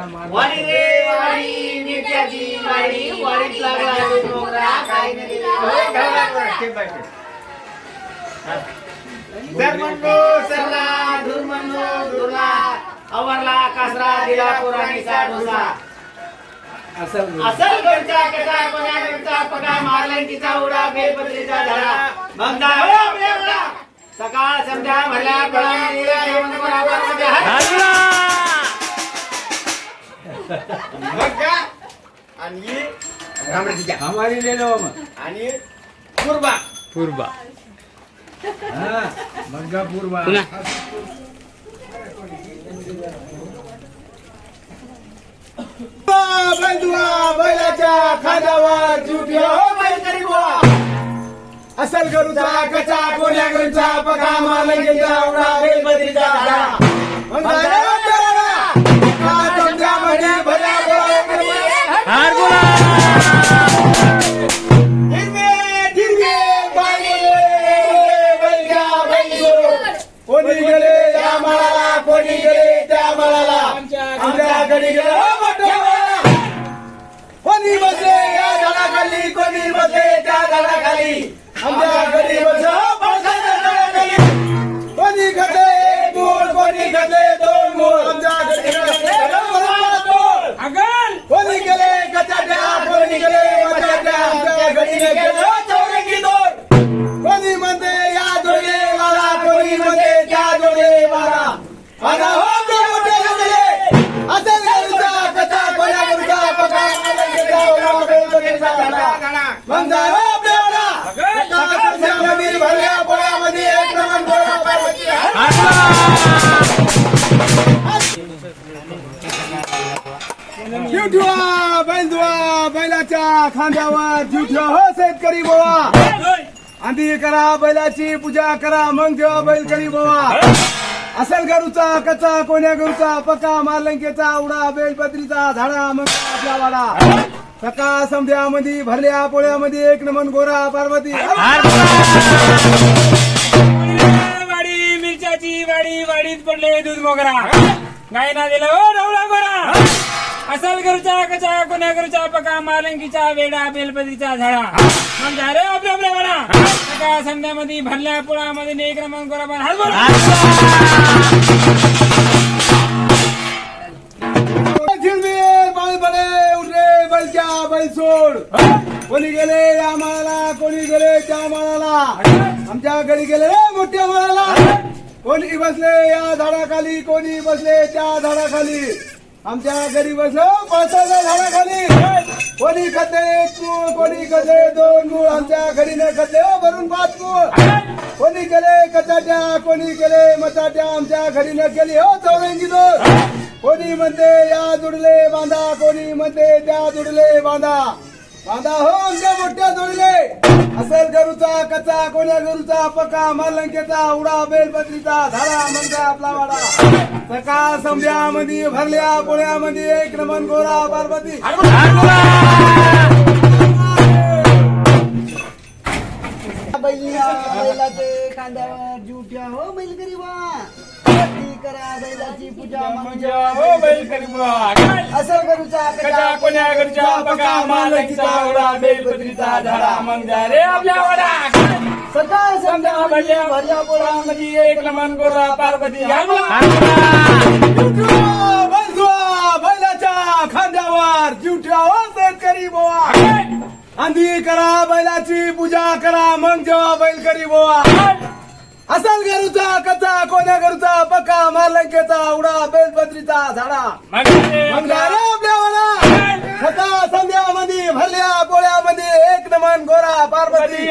वाडी रे वाडी मिरच्याची वाडी वाडीत लागला डोंगरा काय नाही. जर म्हणलो सरला धूर म्हणलो धुरला अवरला कासरा दिला पुराणीचा डोसा. असल घरचा पगा घरचा पगा मारलंकीचा उडा बेलपत्रीचा मग हो आपल्या. सकाळ संध्या भरल्या फळांनी जेवण बरोबर मध्ये हात. मग का? आणि ही रामराजीच्या. हमारी ले लो मग आणि कुर्बा पूर्वा हा मग्गा पूर्वा बंधुआ बैलाच्या खांद्यावर हो बैलकरी बुवा. असल गरुचा कचा कोण्या गरुचा पका मालंगीचा उडा बेलबद्रीचा झाडा त्या जोडे वाला माझा मग जा आपल्या वाला. सकाळ संध्याकाळी भरल्या पोळ्यामध्ये एक नमन गोळा पार्वती हर. जीव ठेवा बैल धुवा बैलाच्या खांद्यावर जीव ठेवा हो शेतकरी बोवा आंधी करा बैलाची पूजा करा मग ठेवा बैल करी बोवा असल गरुचा कचा कोण्या गरुचा पका मालंकेचा उडा बेलपत्रीचा झाडा मग आपला वाडा सकाळ संध्यामध्ये भरल्या पोळ्यामध्ये एक नमन गोरा पार्वती. वाडी मिरच्याची वाडी वाडीत पडले दूध मोगरा. गायना दिला हो, ओ डवळा गोरा. असल करूच्या कचा कोण्या करूच्या पका मालंकीचा वेडा बेलपतीचा झाडा. मग जा रे आपल्या आपल्या म्हणा सकाळ संध्यामध्ये भरल्या पुळामध्ये एक रमण गोरा पण हात बोला बैल सोड. कोणी गेले या माळाला कोणी गेले त्या माळाला? आमच्या घरी गेले मोठ्या माळाला. कोणी बसले या झाडाखाली कोणी बसले त्या झाडाखाली? आमच्या घरी बसलो पळसाच्या झाडाखाली. कोणी खाते एक मूळ कोणी खाते दोन मूळ आमच्या घरी न खाते हो, भरून पाच मूळ कोणी केले कचाट्या कोणी केले मचाट्या आमच्या घरी न केली हो चौरंगी दोन. कोणी म्हणते या जुडले बांधा कोणी म्हणते त्या जुडले बांधा. बांधा हो आमच्या मोठ्या जुडले असेल गरुचा कचा कोण्या गरुचा पका मालंकेचा उडा बेलपत्रीचा झाडा म्हणजे आपला वाडा सकाळ मधी भरल्या पोळ्यामध्ये एक नमन गोरा पार्वती. बैलिया बैलाचे खांद्यावर जुट्या हो बैल गरीबा करा बैलाची पूजा म्हणजे हो बैल करी बुवा. असं करूचा कचा कोण्या करूचा पका मालंकीचा उडा बेलपत्रीचा झाडा मग जा रे आपल्या वाडा. समजा भरल्या भरल्या पोळामध्ये एक नमन गोरा पार्वती बैलाच्या खांद्यावर जिवठ्या हो शेतकरी बोवा. आंधी करा बैलाची पूजा करा मग जेव्हा बैल करी बोवा असल गरुचा कचा कोण्या गरुचा पक्का मालंकेचा उडा बेलपत्रीचा झाडा. मग आपल्या संध्यामध्ये भरल्या पोळ्यामध्ये एक नमन गोरा पार्वती.